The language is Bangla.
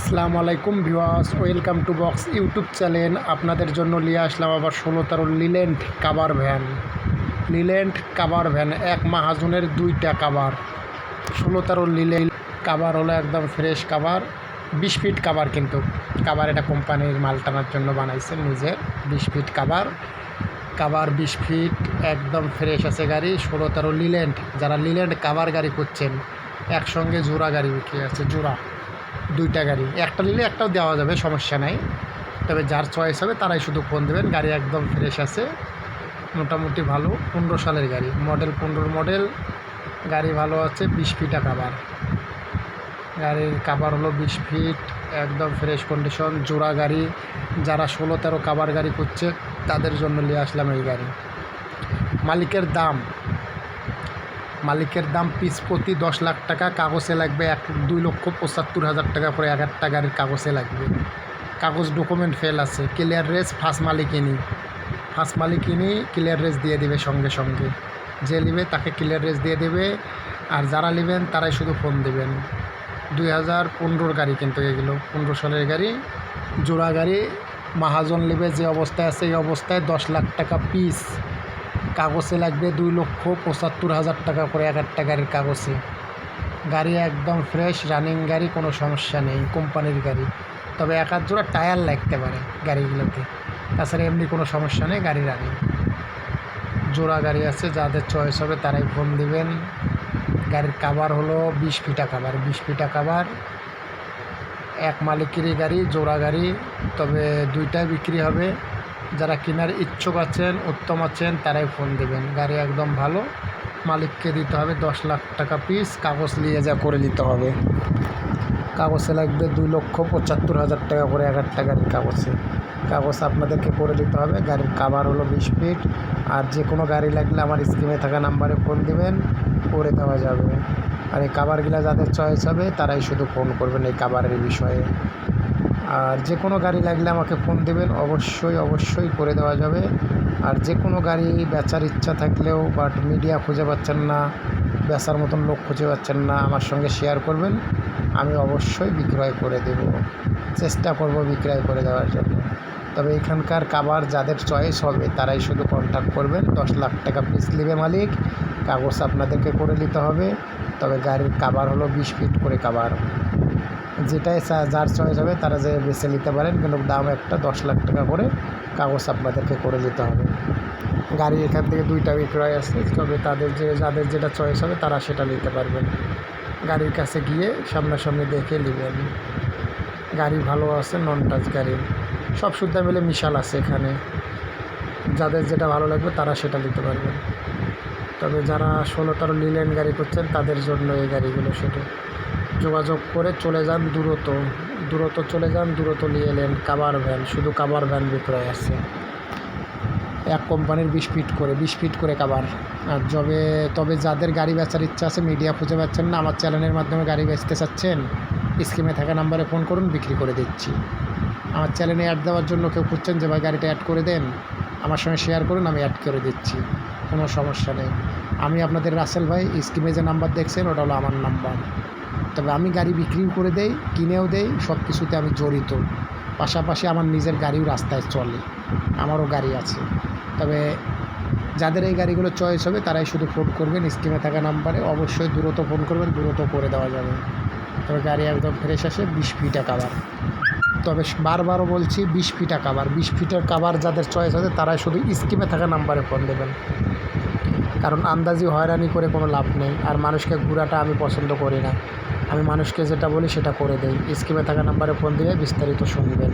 আসসালামু আলাইকুম ভিওয়াস welcome to box YouTube channel. আপনাদের জন্য নিয়ে আসলাম আবার ষোলো তেরো লিলেন্ট কাবার ভ্যান লিলেন্ট কাবার ভ্যান এক মাহাজনের দুইটা কাবার ষোলো তেরো লিলেন্ট কাবার হলো একদম ফ্রেশ কাবার বিশ ফিট কাবার কিন্তু। কাবার এটা কোম্পানির মাল টানার জন্য বানাইছে নিজের, বিশ ফিট কাবার কাবার বিশ ফিট একদম ফ্রেশ আছে গাড়ি। ষোলো তেরো লিলেন্ট যারা লিলেন্ট কাবার গাড়ি করছেন একসঙ্গে জোড়া গাড়ি বিক্রি আছে, জোড়া। দুইটা গাড়ি। একটা নিলে একটাও দেওয়া যাবে, সমস্যা নাই। তবে যার চয়েস হবে তারাই শুধু ফোন দেবেন। গাড়ি একদম ফ্রেশ আছে, মোটামুটি ভালো। পনেরো সালের গাড়ি মডেল পনেরো মডেল গাড়ি ভালো আছে, বিশ ফিটা কাবার গাড়ির কাবার হলো বিশ ফিট একদম ফ্রেশ কন্ডিশন জোড়া গাড়ি। যারা ষোলো তেরো কাবার গাড়ি করছে তাদের জন্য নিয়ে আসলাম এই গাড়ি। মালিকের দাম মালিকের দাম পিস প্রতি দশ লাখ টাকা, কাগজে লাগবে এক, দুই লক্ষ পঁচাত্তর হাজার টাকা করে এক একটা গাড়ির কাগজে লাগবে। কাগজ ডকুমেন্ট ফেল আছে, ক্লিয়ার রেস ফার্স্ট মালিকিনি ফার্স্ট মালিকিনি ক্লিয়ার রেস দিয়ে দেবে সঙ্গে সঙ্গে। যে নেবে তাকে ক্লিয়ার রেস দিয়ে দেবে, আর যারা নেবেন তারাই শুধু ফোন দেবেন। দুই হাজার পনেরোর গাড়ি কিন্তু এগুলো, পনেরো সালের গাড়ি, জোড়া গাড়ি, মাহাজন নেবে যে অবস্থায় আছে, এই অবস্থায় দশ লাখ টাকা পিস কাগজে লাগবে দুই লক্ষ পঁচাত্তর হাজার টাকা করে এক একটা গাড়ির কাগজে। গাড়ি একদম ফ্রেশ রানিং গাড়ি, কোনো সমস্যা নেই, কোম্পানির গাড়ি। তবে এক আধ জোড়া টায়ার লাগতে পারে গাড়িগুলোতে। তাছাড়া এমনি কোনো সমস্যা নেই, গাড়ি রানিং জোড়া গাড়ি আছে, যাদের চয়েস হবে তারাই ফোন দিবেন। গাড়ির কাভার হলো বিশ ফিটা কাভার বিশ ফিটা কাভার এক মালিকেরই গাড়ি, জোড়া গাড়ি, তবে দুইটাই বিক্রি হবে। যারা কেনার ইচ্ছুক আছেন, উত্তম আছেন, তারাই ফোন দেবেন। গাড়ি একদম ভালো, মালিককে দিতে হবে দশ লাখ টাকা পিস কাগজ নিয়ে যা করে নিতে হবে। কাগজে লাগবে দুই লক্ষ পঁচাত্তর হাজার টাকা করে এক একটা গাড়ির কাগজে। কাগজ আপনাদেরকে করে দিতে হবে, গাড়ির কাভার হলো বিশ ফিট আর যে কোনো গাড়ি লাগলে আমার স্ক্রিনে থাকা নাম্বারে ফোন দিবেন, করে দেওয়া যাবে। আর এই কাভারগুলো যাদের চয়েস হবে, তারাই শুধু ফোন করবেন এই কাভারের বিষয়ে। আর যে কোনো গাড়ি লাগলে আমাকে ফোন দেবেন। অবশ্যই অবশ্যই করে দেওয়া যাবে। আর যে কোনো গাড়ি বেচার ইচ্ছা থাকলেও বাট মিডিয়া খুঁজে পাচ্ছেন না, বেচার মতন লোক খুঁজে পাচ্ছেন না, আমার সঙ্গে শেয়ার করবেন। আমি অবশ্যই বিক্রয় করে দেব। চেষ্টা করব বিক্রয় করে দেওয়ার জন্য। তবে এখানকার কাবার যাদের চয়েস হবে, তারাই শুধু কন্ট্যাক্ট করবেন। দশ লাখ টাকা পিস নেবে মালিক। কাগজ আপনাদেরকে করে নিতে হবে। তবে গাড়ির কাবার হলো বিশ ফিট করে কাবার যেটাই যার চয়েস হবে তারা যে বেছে নিতে পারেন, কিন্তু দাম একটা দশ লাখ টাকা করে কাগজ আপনাদেরকে করে নিতে হবে। গাড়ি এখান থেকে দুইটা বিক্রয় আছে, তবে তাদের যে, যাদের যেটা চয়েস হবে তারা সেটা নিতে পারবেন। গাড়ির কাছে গিয়ে সামনাসামনি দেখে নেবেন। গাড়ি ভালো আছে নন টাচ গাড়ি। সব সুদ্ধা মিলে মিশাল আছে এখানে। যাদের যেটা ভালো লাগবে তারা সেটা নিতে পারবেন। তবে যারা ষোলো তেরো লিলেন গাড়ি করছেন তাদের জন্য এই গাড়িগুলো শুধু যোগাযোগ করে চলে যান দূরত। দূরত চলে যান, দূরত নিয়ে এলেন কাবার ভ্যান। শুধু কাবার ভ্যান বিক্রয় আছে। এক কোম্পানির বিশ ফিট করে, বিশ ফিট করে কাবার। আর যবে, তবে যাদের গাড়ি বেচার ইচ্ছা আছে, মিডিয়া খুঁজে পাচ্ছেন না, আমার চ্যানেলের মাধ্যমে গাড়ি বেচতে চাচ্ছেন স্কিমে থাকা নাম্বারে ফোন করুন, বিক্রি করে দিচ্ছি। আমার চ্যানেলে অ্যাড দেওয়ার জন্য কেউ খুঁজছেন যে, ভাই, গাড়িটা অ্যাড করে দেন, আমার সঙ্গে শেয়ার করুন, আমি অ্যাড করে দিচ্ছি। কোনো সমস্যা নেই। আমি আপনাদের রাসেল ভাই স্কিমে যে নাম্বার দেখছেন, ওটা হলো আমার নাম্বার। তবে আমি গাড়ি বিক্রিও করে দেই, কিনেও দেই সব কিছুতে আমি জড়িত। পাশাপাশি আমার নিজের গাড়িও রাস্তায় চলে, আমারও গাড়ি আছে। তবে যাদের এই গাড়িগুলো চয়েস হবে, তারাই শুধু ফোন করবেন স্কিমে থাকা নাম্বারে অবশ্যই দূরত ফোন করবেন, দূরত করে দেওয়া যাবে। তবে গাড়ি একদম ফ্রেশ আসে, বিশ ফিটা কাবার তবে বারবারও বলছি, বিশ ফিটা কাবার বিশ ফিটের কাবার যাদের চয়েস আছে, তারাই শুধু স্কিমে থাকা নাম্বারে ফোন দেবেন। কারণ আন্দাজি হয়রানি করে কোনো লাভ নেই। আর মানুষকে ঘোরাটা আমি পছন্দ করি না। আমি মানুষকে যেটা বলি সেটা করে দেই। স্কিমে থাকা নাম্বারে ফোন দিয়ে বিস্তারিত শুনবেন।